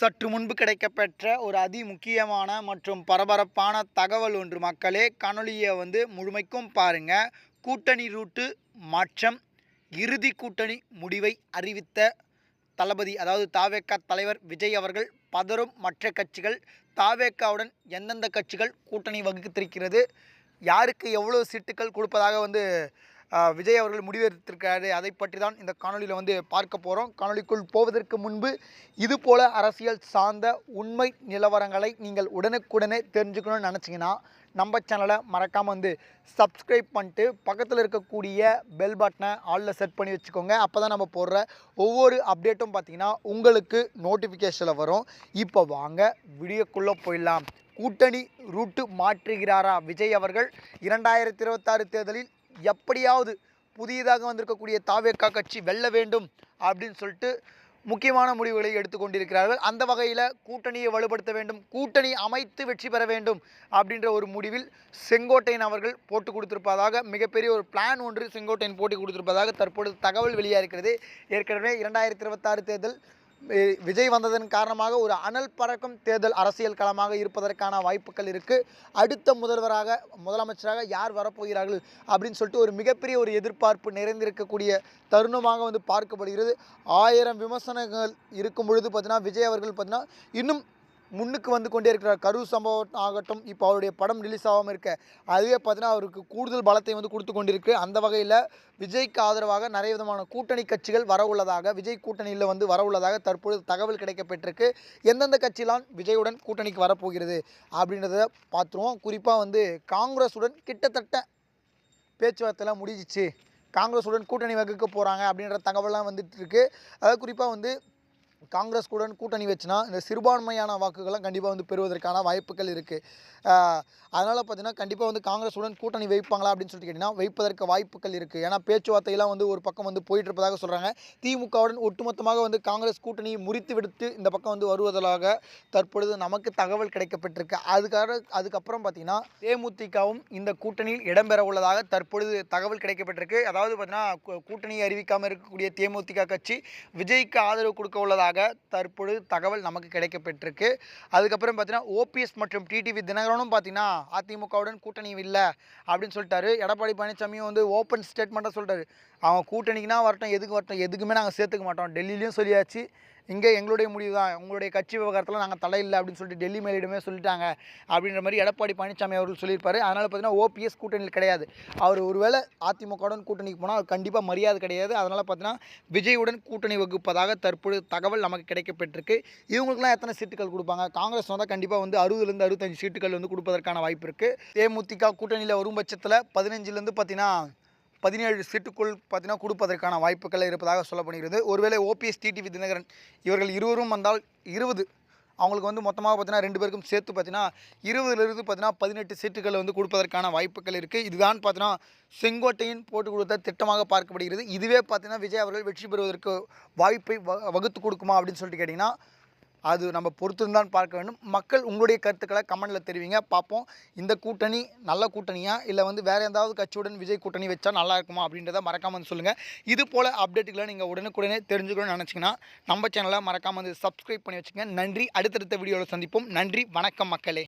சற்று முன்பு கிடைக்கப்பெற்ற ஒரு அதி முக்கியமான மற்றும் பரபரப்பான தகவல் ஒன்று. மக்களே காணொலியை வந்து முழுமைக்கும் பாருங்க. கூட்டணி ரூட்டு மாற்றம் இறுதி கூட்டணி முடிவை அறிவித்த தளபதி அதாவது தாவேக்கா தலைவர் விஜய் அவர்கள் பதறும் மற்ற கட்சிகள் தாவேக்காவுடன் எந்தெந்த கட்சிகள் கூட்டணி வகுத்திருக்கிறது யாருக்கு எவ்வளோ சீட்டுகள் கொடுப்பதாக வந்து விஜய் அவர்கள் முடிவெடுத்திருக்காரு அதை பற்றி தான் இந்த காணொலியில் வந்து பார்க்க போகிறோம் காணொளிக்குள் போவதற்கு முன்பு இது போல அரசியல் சார்ந்த உண்மை நிலவரங்களை நீங்கள் உடனுக்குடனே தெரிஞ்சுக்கணும்னு நினச்சிங்கன்னா நம்ம சேனலை மறக்காமல் வந்து சப்ஸ்கிரைப் பண்ணிட்டு பக்கத்தில் இருக்கக்கூடிய பெல் பட்டனை ஆளில் செட் பண்ணி வச்சுக்கோங்க. அப்போ தான் நம்ம போடுற ஒவ்வொரு அப்டேட்டும் பார்த்தீங்கன்னா உங்களுக்கு நோட்டிஃபிகேஷனில் வரும். இப்போ வாங்க வீடியோக்குள்ளே போயிடலாம். கூட்டணி ரூட்டு மாற்றுகிறாரா விஜய் அவர்கள்? இரண்டாயிரத்தி இருபத்தாறு தேர்தலில் எப்படியாவது புதியதாக வந்திருக்கக்கூடிய தாவேக்கா கட்சி வெல்ல வேண்டும் அப்படின்னு சொல்லிட்டு முக்கியமான முடிவுகளை எடுத்துக்கொண்டிருக்கிறார்கள். அந்த வகையில் கூட்டணியை வலுப்படுத்த வேண்டும் கூட்டணி அமைத்து வெற்றி பெற வேண்டும் அப்படின்ற ஒரு முடிவில் செங்கோட்டையன் அவர்கள் போட்டு கொடுத்திருப்பதாக மிகப்பெரிய ஒரு பிளான் ஒன்று செங்கோட்டையன் போட்டி கொடுத்திருப்பதாக தற்பொழுது தகவல் வெளியாக இருக்கிறது ஏற்கனவே இரண்டாயிரத்தி இருபத்தாறு தேர்தல் விஜய் வந்ததன் காரணமாக ஒரு அனல் பறக்கும் தேர்தல் அரசியல் களமாக இருப்பதற்கான வாய்ப்புகள் இருக்குது அடுத்த முதல்வராக முதலமைச்சராக யார் வரப்போகிறார்கள் அப்படின்னு சொல்லிட்டு ஒரு மிகப்பெரிய ஒரு எதிர்பார்ப்பு நிறைந்திருக்கக்கூடிய தருணமாக வந்து பார்க்கப்படுகிறது. ஆயிரம் விமர்சனங்கள் இருக்கும் பொழுது பார்த்தீங்கன்னா விஜய் அவர்கள் பார்த்தீங்கன்னா இன்னும் முன்னுக்கு வந்து கொண்டே இருக்கிறார். கரூர் சம்பவம் ஆகட்டும் இப்போ அவருடைய படம் ரிலீஸ் ஆகாமல் இருக்க அதுவே பார்த்தீங்கன்னா அவருக்கு கூடுதல் பலத்தை வந்து கொடுத்து கொண்டிருக்கு. அந்த வகையில் விஜய்க்கு ஆதரவாக நிறைய விதமான கூட்டணி கட்சிகள் வர உள்ளதாக விஜய் கூட்டணியில் வந்து வர உள்ளதாக தற்பொழுது தகவல் கிடைக்கப்பட்டிருக்கு. எந்தெந்த கட்சியெல்லாம் விஜயுடன் கூட்டணிக்கு வரப்போகிறது அப்படின்றத பார்த்துருவோம் குறிப்பாக வந்து காங்கிரஸுடன் கிட்டத்தட்ட பேச்சுவார்த்தைலாம் முடிஞ்சிச்சு. காங்கிரஸுடன் கூட்டணி வகுக்க போகிறாங்க அப்படின்ற தகவலாம் வந்துட்டு இருக்கு. அதாவது குறிப்பாக வந்து காங்கிரஸ் கூட கூட்டணி வச்சுனா இந்த சிறுபான்மையான வாக்குகள்லாம் கண்டிப்பாக வந்து பெறுவதற்கான வாய்ப்புகள் இருக்குது அதனால் பார்த்தீங்கன்னா கண்டிப்பாக வந்து காங்கிரஸுடன் கூட்டணி வைப்பாங்களா அப்படின்னு சொல்லிட்டு கேட்டிங்கன்னா வைப்பதற்கு வாய்ப்புகள் இருக்குது ஏன்னா பேச்சுவார்த்தையெல்லாம் வந்து ஒரு பக்கம் வந்து போயிட்டு இருப்பதாக சொல்கிறாங்க திமுகவுடன் ஒட்டுமொத்தமாக வந்து காங்கிரஸ் கூட்டணியை முறித்து விடுத்து இந்த பக்கம் வந்து வருவதாக தற்பொழுது நமக்கு தகவல் கிடைக்கப்பட்டிருக்கு. அதுக்காக அதுக்கப்புறம் பார்த்திங்கன்னா தேமுதிகவும் இந்த கூட்டணியில் இடம்பெற உள்ளதாக தற்பொழுது தகவல் கிடைக்கப்பட்டிருக்கு. அதாவது பார்த்தீங்கன்னா கூட்டணியை அறிவிக்காமல் இருக்கக்கூடிய தேமுதிக கட்சி விஜய்க்கு ஆதரவு கொடுக்க உள்ளதாக தற்பொழுது தகவல் நமக்கு கிடைக்கப்பட்டிருக்கு அதுக்கப்புறம் பார்த்தீங்கன்னா ஓபிஎஸ் மற்றும் டிடிவி தினகரனும் பார்த்தீங்கன்னா அதிமுகவுடன் கூட்டணி இல்லை அப்படின்னு சொல்லிட்டாரு. எடப்பாடி பழனிசாமியும் வந்து ஓப்பன் ஸ்டேட்மெண்ட்டாக சொல்லிட்டாரு அவங்க கூட்டணிக்குனா வரட்டும் எதுக்கு வரட்டும் எதுக்குமே நாங்கள் சேர்த்துக்க மாட்டோம். டெல்லியிலையும் சொல்லியாச்சு. இங்கே எங்களுடைய முடிவு தான். உங்களுடைய கட்சி விவகாரத்தில் நாங்கள் தலை இல்லை அப்படின்னு சொல்லிட்டு டெல்லி மேலிடமே சொல்லிட்டாங்க அப்படின்ற மாதிரி எடப்பாடி பழனிசாமி அவர்கள் சொல்லியிருப்பார். அதனால் பார்த்தீங்கன்னா ஓபிஎஸ் கூட்டணியில் கிடையாது. அவர் ஒருவேளை அதிமுகவுடன் கூட்டணிக்கு போனால் அவர் கண்டிப்பாக மரியாதை கிடையாது. அதனால் பார்த்தீங்கன்னா விஜயுடன் கூட்டணி வகுப்பதாக தற்பொழுது தகவல் நமக்கு கிடைக்கப்பட்டிருக்கு. இவங்களுக்குலாம் எத்தனை சீட்டுகள் கொடுப்பாங்க? காங்கிரஸ் வந்தால் கண்டிப்பாக வந்து அறுபதுலேருந்து அறுபத்தஞ்சு சீட்டுகள் வந்து கொடுப்பதற்கான வாய்ப்பு இருக்குது தேமுதிக கூட்டணியில் வரும் பட்சத்தில் பதினஞ்சுலேருந்து பார்த்தீங்கன்னா பதினேழு சீட்டுக்குள் பார்த்தீங்கன்னா கொடுப்பதற்கான வாய்ப்புகள் இருப்பதாக சொல்லப்படுகிறது. ஒருவேளை ஓபிஎஸ் டிடிவி தினகரன் இவர்கள் இருவரும் வந்தால் இருபது அவங்களுக்கு வந்து மொத்தமாக பார்த்தீங்கன்னா ரெண்டு பேருக்கும் சேர்த்து பார்த்தீங்கன்னா இருபதுலேருந்து பார்த்தீங்கன்னா பதினெட்டு சீட்டுகள் வந்து கொடுப்பதற்கான வாய்ப்புகள் இருக்குது இதுதான் பார்த்தீங்கன்னா செங்கோட்டையின் போட்டு கொடுத்த திட்டமாக பார்க்கப்படுகிறது. இதுவே பார்த்தீங்கன்னா விஜய் அவர்கள் வெற்றி பெறுவதற்கு வாய்ப்பை வ- வகுத்து கொடுக்குமா அப்படின்னு சொல்லிட்டு கேட்டிங்கன்னா அது நம்ம பொறுத்திருந்தான் பார்க்க வேண்டும். மக்கள் உங்களுடைய கருத்துக்களை கமெண்டில் தெரிவிங்க. பார்ப்போம். இந்த கூட்டணி நல்ல கூட்டணியா? இல்லை வந்து வேறு எந்தாவது கட்சியுடன் விஜய் கூட்டணி வச்சா நல்லா இருக்குமா? அப்படின்றத மறக்காமல் வந்து சொல்லுங்கள் இது போல் அப்டேட்டுகளை நீங்கள் உடனுக்குடனே தெரிஞ்சுக்கணும்னு நினச்சிங்கன்னா நம்ம சேனலை மறக்காமல் வந்து சப்ஸ்கிரைப் பண்ணி வச்சுங்க நன்றி. அடுத்தடுத்த வீடியோவில் சந்திப்போம். நன்றி. வணக்கம் மக்களே.